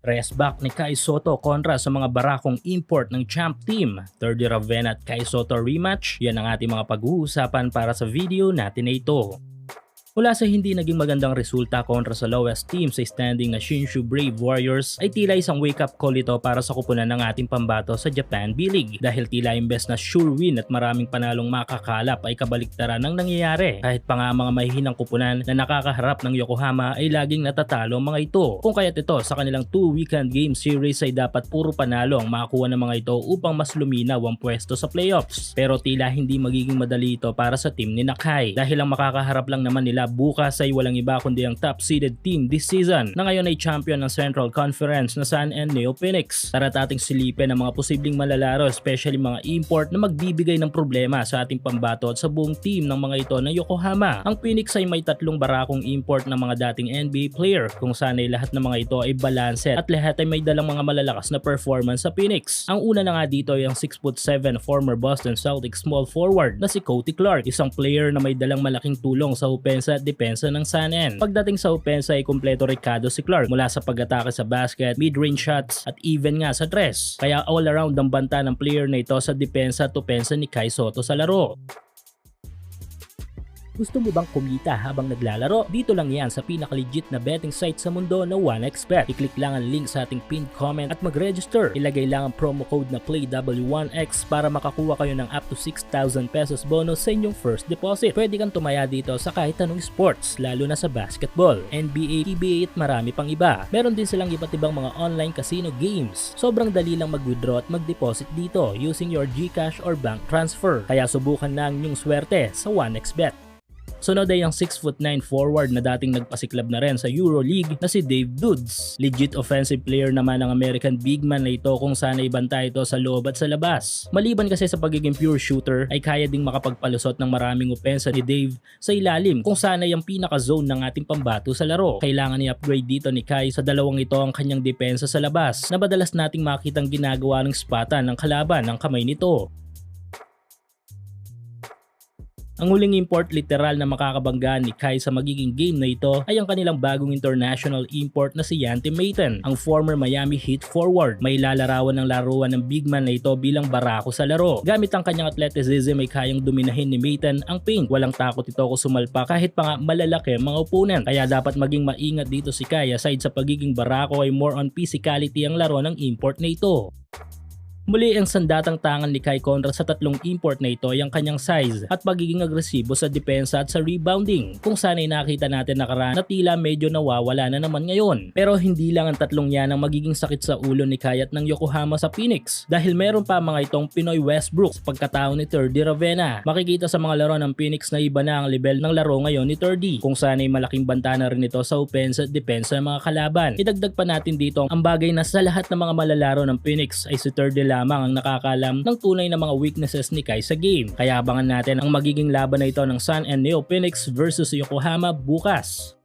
Rest back ni Kai Soto kontra sa mga barakong import ng champ team. Third Ravenna at Kai Soto rematch, yan ang ating mga pag-uusapan para sa video natin na ito. Mula sa hindi naging magandang resulta kontra sa lowest team sa standing na Shinshu Brave Warriors ay tila isang wake-up call ito para sa kupunan ng ating pambato sa Japan B-League. Dahil tila imbes na sure win at maraming panalong makakalap ay kabaliktaran ng nangyayari. Kahit pa nga mga mahihinang kupunan na nakakaharap ng Yokohama ay laging natatalo mga ito. Kung kaya't ito sa kanilang 2 weekend game series ay dapat puro panalo ang makakuha ng mga ito upang mas luminaw ang pwesto sa playoffs. Pero tila hindi magiging madali ito para sa team ni Nakai. Dahil ang makakaharap lang naman nila bukas ay walang iba kundi ang top seeded team this season na ngayon ay champion ng Central Conference na San and Neo Phoenix. Tara't ating silipin ang mga posibleng malalaro especially mga import na magbibigay ng problema sa ating pambato at sa buong team ng mga ito ng Yokohama. Ang Phoenix ay may tatlong barakong import ng mga dating NBA player kung saan ay lahat ng mga ito ay balanced at lahat ay may dalang mga malalakas na performance sa Phoenix. Ang una na nga dito ay ang 6'7 former Boston Celtics small forward na si Cody Clark, isang player na may dalang malaking tulong sa opensa at depensa ng San N. Pagdating sa opensa ay kumpleto rekado si Clark mula sa pag-atake sa basket, mid-range shots at even nga sa tres. Kaya all around ang banta ng player na ito sa depensa at opensa ni Kai Soto sa laro. Gusto mo bang kumita habang naglalaro? Dito lang yan sa pinaka-legit na betting site sa mundo na 1xBet. I-click lang ang link sa ating pinned comment at mag-register. Ilagay lang ang promo code na PLAYW1X para makakuha kayo ng up to 6,000 pesos bonus sa inyong first deposit. Pwede kang tumaya dito sa kahit anong sports, lalo na sa basketball, NBA, PBA at marami pang iba. Meron din silang iba't ibang mga online casino games. Sobrang dali lang mag-withdraw at mag-deposit dito using your GCash or bank transfer. Kaya subukan na ang inyong swerte sa 1xBet. Sunod ay ang 6'9 forward na dating nagpasiklab na rin sa EuroLeague na si Dave Dudes. Legit offensive player naman ng American big man na ito kung sana ibanta ito sa loob at sa labas. Maliban kasi sa pagiging pure shooter ay kaya ding makapagpalusot ng maraming opensa ni Dave sa ilalim kung sana yung pinaka-zone ng ating pambato sa laro. Kailangan i-upgrade dito ni Kai sa dalawang ito ang kanyang depensa sa labas na madalas nating makitang ginagawa ng spatan ng kalaban ng kamay nito. Ang huling import literal na makakabangga ni Kai sa magiging game na ito ay ang kanilang bagong international import na si Yante Mayton, ang former Miami Heat forward. May lalarawan ng laruan ng big man na ito bilang barako sa laro. Gamit ang kanyang athleticism ay kayang dominahin ni Mayton ang paint. Walang takot ito kung sumalpa kahit pa nga malalaki ang mga opponent. Kaya dapat maging maingat dito si Kai aside sa pagiging barako ay more on physicality ang laro ng import na ito. Muli ang sandatang tangan ni Kai kontra sa tatlong import na ito ay ang kanyang size at pagiging agresibo sa depensa at sa rebounding kung saan ay nakita natin nakaraan na tila medyo nawawala na naman ngayon. Pero hindi lang ang tatlong yan ang magiging sakit sa ulo ni Kai at ng Yokohama sa Phoenix dahil meron pa mga itong Pinoy Westbrook sa pagkatao ni 3D Ravenna. Makikita sa mga laro ng Phoenix na iba na ang level ng laro ngayon ni 3D kung saan ay malaking banta na rin ito sa offense at depensa ng mga kalaban. Idagdag pa natin dito ang bagay na sa lahat ng mga malalaro ng Phoenix ay si 3D lamang ang nakakalam ng tunay na mga weaknesses ni Kai sa game. Kaya abangan natin ang magiging laban na ito ng Sun and Neo Phoenix versus Yokohama bukas.